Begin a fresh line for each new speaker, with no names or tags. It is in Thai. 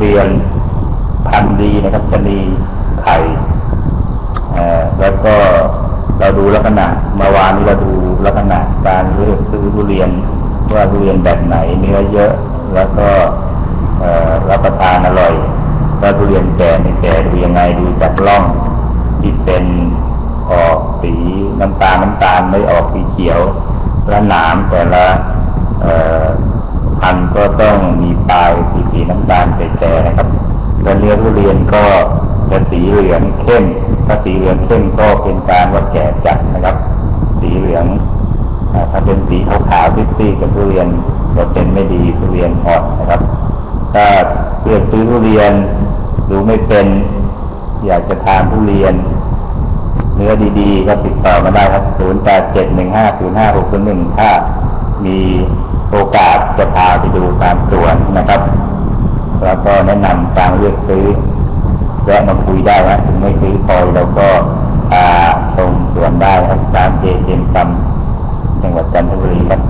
เรียนพันธุ์ดีนะครับชนีไข่แล้วก็เราดูลักษณะเมื่อวานนี้เราดูลักษณะการเลือกซื้อทุเรียนว่าทุเรียนแบบไหนเนื้อเยอะแล้วก็รับประทานอร่อยว่าทุเรียนแก่ไม่แก่ดูยังไงดูจากร่องที่เป็นออกสีน้ำตาลน้ำตาลไม่ออกสีเขียวและหนามแต่ละพันธุ์ก็ต้อง มีปลายสีสีน้ำตาลแก่ๆนะครับและเนื้อทุเรียนก็จะสีเหลืองเข้ม ถ้าสีเหลืองเข้มก็เป็นการว่าแก่จัดนะครับ สีเหลืองถ้าเป็นสีขาวๆซีดๆกับทุเรียนก็เป็นไม่ดีทุเรียนอ่อนนะครับ ถ้าเลือกซื้อทุเรียนดูไม่เป็น อยากจะทานทุเรียน เนื้อดีๆ ก็ติดต่อมาได้ครับ 0 8 7 1 5 0 5 6 0 1 ถ้ามีโอกาสจะพาไปดูตามสวนนะครับ แล้วก็แนะนำการเลือกซื้อแวะมาคุยได้นะถึงไม่ซื้อพอเราก็พาชมสวนได้ครับตามเจเจมซัมจังหวัดจันทบุรีครับ